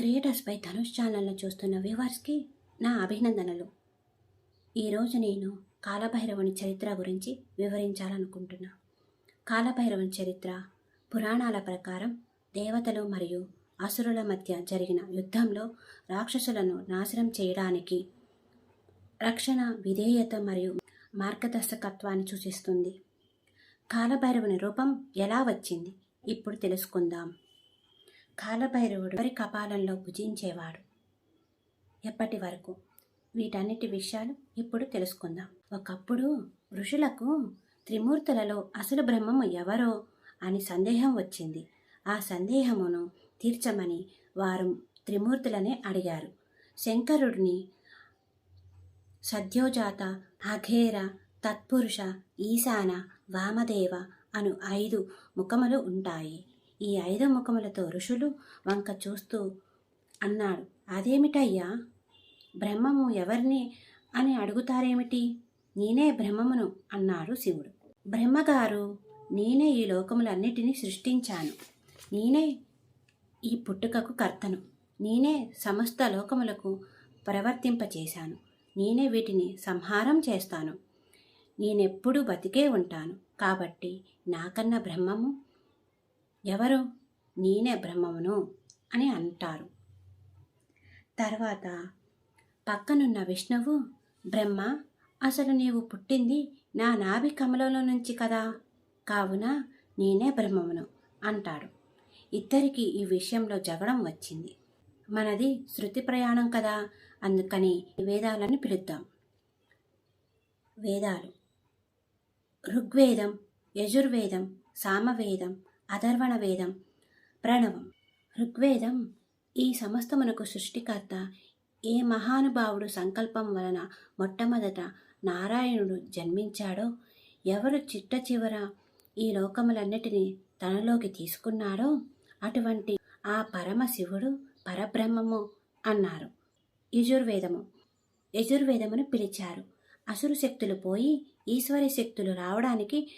క్రియేటర్స్పై ధనుష్ ఛానల్ను చూస్తున్న వ్యూవర్స్కి నా అభినందనలు. ఈరోజు నేను కాలభైరవుని చరిత్ర గురించి వివరించాలనుకుంటున్నా. కాలభైరవుని చరిత్ర పురాణాల ప్రకారం దేవతలు మరియు అసురుల మధ్య జరిగిన యుద్ధంలో రాక్షసులను నాశనం చేయడానికి రక్షణ విధేయత మరియు మార్గదర్శకత్వాన్ని సూచిస్తుంది. కాలభైరవుని రూపం ఎలా వచ్చింది? ఇప్పుడు తెలుసుకుందాం. కాలభైరవుడు ఎవరి కపాలంలో భుజించేవాడు? ఎప్పటి వరకు? వీటన్నిటి విషయాలు ఇప్పుడు తెలుసుకుందాం. ఒకప్పుడు ఋషులకు త్రిమూర్తులలో అసలు బ్రహ్మము ఎవరో అని సందేహం వచ్చింది. ఆ సందేహమును తీర్చమని వారు త్రిమూర్తులనే అడిగారు. శంకరుడిని సద్యోజాత అఘేర తత్పురుష ఈశాన వామదేవ అను ఐదు ముఖములు ఉంటాయి. ఈ ఐదు ముఖములతో ఋషులు వంక చూస్తూ అన్నాడు అదేమిటయ్యా? బ్రహ్మము ఎవరిని? అని అడుగుతారేమిటి? నేనే బ్రహ్మమును అన్నారు శివుడు. బ్రహ్మగారు నేనే ఈ లోకములన్నిటినీ సృష్టించాను. నేనే ఈ పుట్టుకకు కర్తను. నేనే సమస్త లోకములకు ప్రవర్తింపచేశాను. నేనే వీటిని సంహారం చేస్తాను. నేనెప్పుడూ బతికే ఉంటాను. కాబట్టి నాకన్నా బ్రహ్మము ఎవరు? నేనే బ్రహ్మమును అని అంటారు. తర్వాత పక్కనున్న విష్ణువు బ్రహ్మ అసలు నీవు పుట్టింది నా నాభి కమలలో నుంచి కదా? కావున నేనే బ్రహ్మమును అంటాడు. ఇద్దరికి ఈ విషయంలో జగడం వచ్చింది. మనది శృతి ప్రయాణం కదా అందుకని ఈ వేదాలని పిలుద్దాం. వేదాలు. ఋగ్వేదం యజుర్వేదం సామవేదం అధర్వణ వేదం ప్రణవం ఋగ్వేదం ఈ సమస్తమునకు సృష్టికర్త. ఏ మహానుభావుడు సంకల్పం వలన మొట్టమొదట నారాయణుడు జన్మించాడో ఎవరు చిట్ట చివర ఈ లోకములన్నిటినీ తనలోకి తీసుకున్నాడో అటువంటి ఆ పరమశివుడు పరబ్రహ్మము అన్నారు. యజుర్వేదము. యజుర్వేదమును పిలిచారు. అసురు శక్తులు పోయి ఈశ్వరి శక్తులు రావడానికి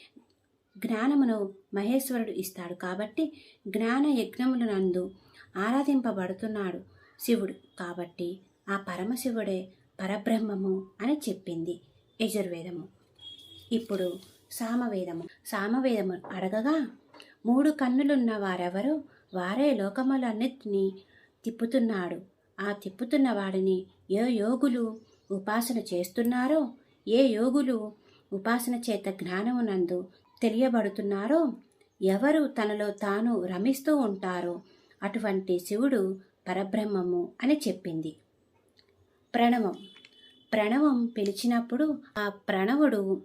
జ్ఞానమును మహేశ్వరుడు ఇస్తాడు కాబట్టి జ్ఞాన యజ్ఞముల నందు ఆరాధింపబడుతున్నాడు శివుడు. కాబట్టి ఆ పరమశివుడే పరబ్రహ్మము అని చెప్పింది యజుర్వేదము. ఇప్పుడు సామవేదము. సామవేదము అడగగా మూడు కన్నులున్న వారెవరో? వారే లోకములన్నిటినీ తిప్పుతున్నాడు. ఆ తిప్పుతున్న వాడిని ఏ యోగులు ఉపాసన చేస్తున్నారో? ఏ యోగులు ఉపాసన చేత జ్ఞానమునందు తెలియబడుతున్నారో? ఎవరు తనలో తాను రమిస్తూ ఉంటారో? అటువంటి శివుడు పరబ్రహ్మము అని చెప్పింది. ప్రణవం. ప్రణవం పిలిచినప్పుడు ఆ ప్రణవుడు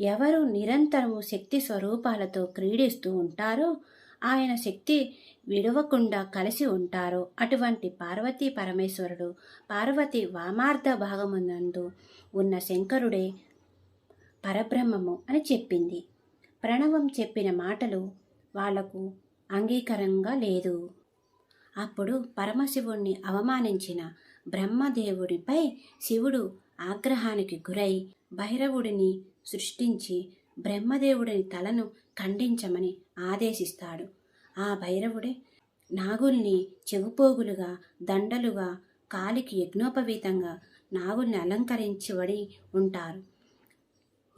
ఎవరు నిరంతరము శక్తి స్వరూపాలతో క్రీడిస్తూ ఉంటారో ఆయన శక్తి విడవకుండా కలిసి ఉంటారో అటువంటి పార్వతీ పరమేశ్వరుడు పార్వతి వామార్థ భాగమునందు ఉన్న శంకరుడే పరబ్రహ్మము అని చెప్పింది. ప్రణవం చెప్పిన మాటలు వాళ్ళకు అంగీకారంగా లేదు. అప్పుడు పరమశివుణ్ణి అవమానించిన బ్రహ్మదేవుడిపై శివుడు ఆగ్రహానికి గురై భైరవుడిని సృష్టించి బ్రహ్మదేవుడిని తలను ఖండించమని ఆదేశిస్తాడు. ఆ భైరవుడే నాగుల్ని చెవుపోగులుగా దండలుగా కాలికి యజ్ఞోపవీతంగా నాగుల్ని అలంకరించబడి ఉంటారు.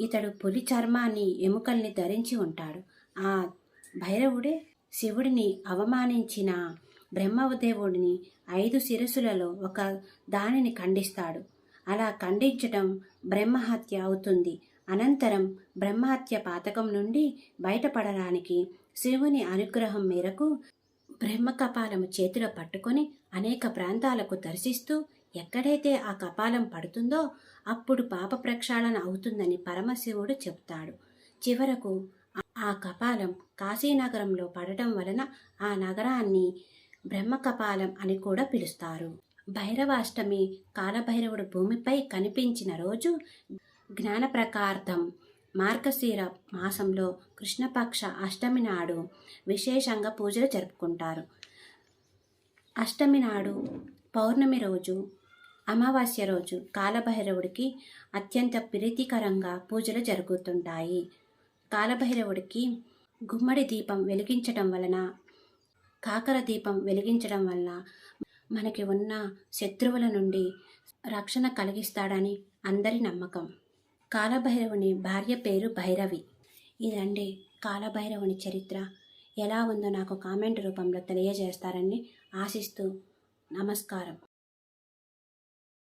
ఇతడు పులి చర్మాన్ని ఎముకల్ని ధరించి ఉంటాడు. ఆ భైరవుడే శివుడిని అవమానించిన బ్రహ్మదేవుడిని ఐదు శిరస్సులలో ఒక దానిని ఖండిస్తాడు. అలా ఖండించటం బ్రహ్మహత్య అవుతుంది. అనంతరం బ్రహ్మహత్య పాతకం నుండి బయటపడడానికి శివుని అనుగ్రహం మేరకు బ్రహ్మకపాలము చేతిలో పట్టుకొని అనేక ప్రాంతాలకు దర్శిస్తూ ఎక్కడైతే ఆ కపాలం పడుతుందో అప్పుడు పాప ప్రక్షాళన అవుతుందని పరమశివుడు చెప్తాడు. చివరకు ఆ కపాలం కాశీనగరంలో పడటం వలన ఆ నగరాన్ని బ్రహ్మకపాలం అని కూడా పిలుస్తారు. భైరవాష్టమి కాలభైరవుడు భూమిపై కనిపించిన రోజు జ్ఞానప్రకార్థం మార్గశీర మాసంలో కృష్ణపక్ష అష్టమి నాడు విశేషంగా పూజలు జరుపుకుంటారు. అష్టమి నాడు పౌర్ణమి రోజు అమావాస్య రోజు కాలభైరవుడికి అత్యంత ప్రీతికరంగా పూజలు జరుగుతుంటాయి. కాలభైరవుడికి గుమ్మడి దీపం వెలిగించటం వలన కాకర దీపం వెలిగించడం వల్ల మనకి ఉన్న శత్రువుల నుండి రక్షణ కలిగిస్తాడని అందరి నమ్మకం. కాలభైరవుని భార్య పేరు భైరవి. ఇదండి కాలభైరవుని చరిత్ర. ఎలా ఉందో నాకు కామెంట్ రూపంలో తెలియజేస్తారని ఆశిస్తూ నమస్కారం.